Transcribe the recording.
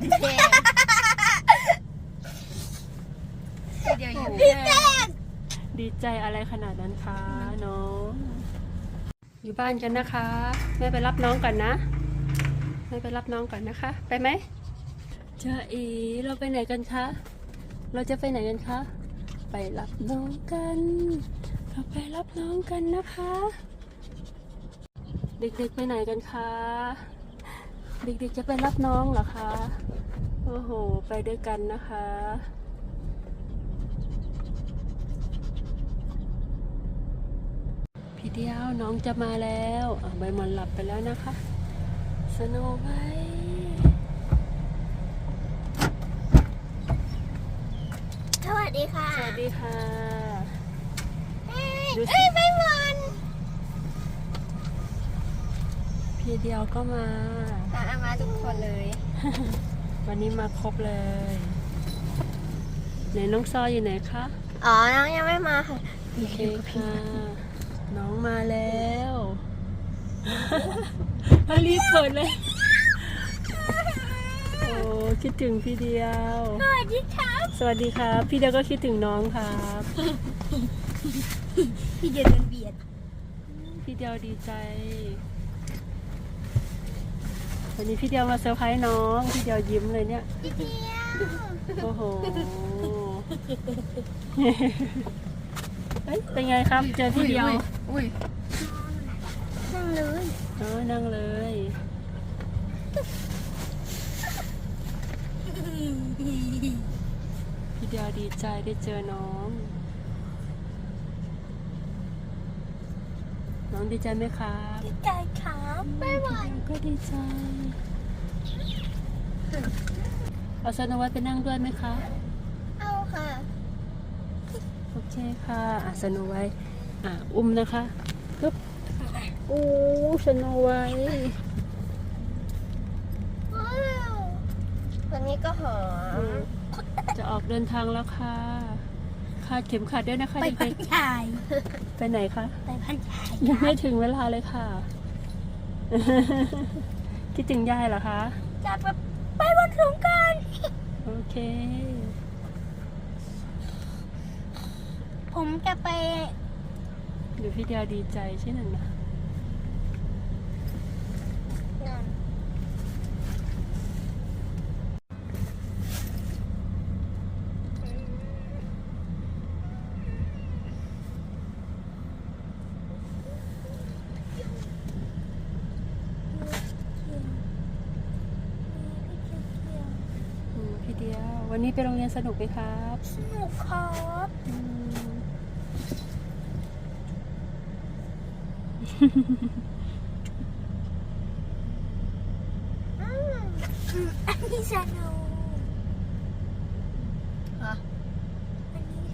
แดงเดี๋ยวอยู่แดงดีใจอะไรขนาดนั้นคะน้องอยู่บ้านกันนะคะแม่ไปรับน้องก่อนนะแม่ไปรับน้องก่อนนะคะ ไปไหมเจ้าเอเราไปไหนกันคะเราจะไปไหนกันคะไปรับน้องกัน เราไปรับน้องกันนะคะ เด็กๆไปไหนกันคะ เด็กๆจะไปรับน้องเหรอคะ โอ้โห ไปด้วยกันนะคะ พี่เดียวน้องจะมาแล้วอะใบหมอนหลับไปแล้วนะคะ สโนไว้สวัสดีค่ะ สวัสดีค่ะเอ้ยดูสิ เอ้ยไม่หมอนพี่เดียวก็มา มาเอา มาทุกคนเลย วันนี้มาครบเลยไหนน้องซออยู่ไหนคะอ๋อ น้องยังไม่มาค่ะโอเคค่ะ น้องมาแล้วมารีบเปิดเลย โอ้คิดถึงพี่เดียว สวัสดีครับ สวัสดีครับ พี่เดียวก็คิดถึงน้องครับ พี่เดินเบียด พี่เดียวดีใจ วันนี้พี่เดียวมาเซอร์ไพรส์น้องพี่เดียวยิ้มเลยเนี่ยพี่เดียวโอ้โหเฮ้ยเป็นไงครับ เจอพี่เดียวอุ้ยนั่งเลยเออนั่งเลยพี่เดียวดีใจได้เจอน้อง น้องดีใจไหมครับพี่ไก่ครับไม่ไหวก็ดีใจเอาสโนไว้ไปนั่งด้วยไหมคะ เอาค่ะ โอเคค่ะอะสโนไว้อะอุ้มนะคะปึ๊บโอ้สโนไว้ว้าววันนี้ก็หอมจะออกเดินทางแล้วค่ะ คาดเข็มขัดด้วยนะคะไปพัเด็นกชายๆไปไหนคะ ไปพันชายยังไม่ถึงเวลาเลยค่ะ คิดถึงยายเหรอคะ จะไปไปวันสงกรารโอเค ผมจะไป เดี๋ยวพี่เดียวดีใจใช่ไหมนะ อืมพี่ เดียว วันนี้ไปโรงเรียนสนุกไหมครับสนุกครับอืมอืมอืมอันนี้สนุกอันนี้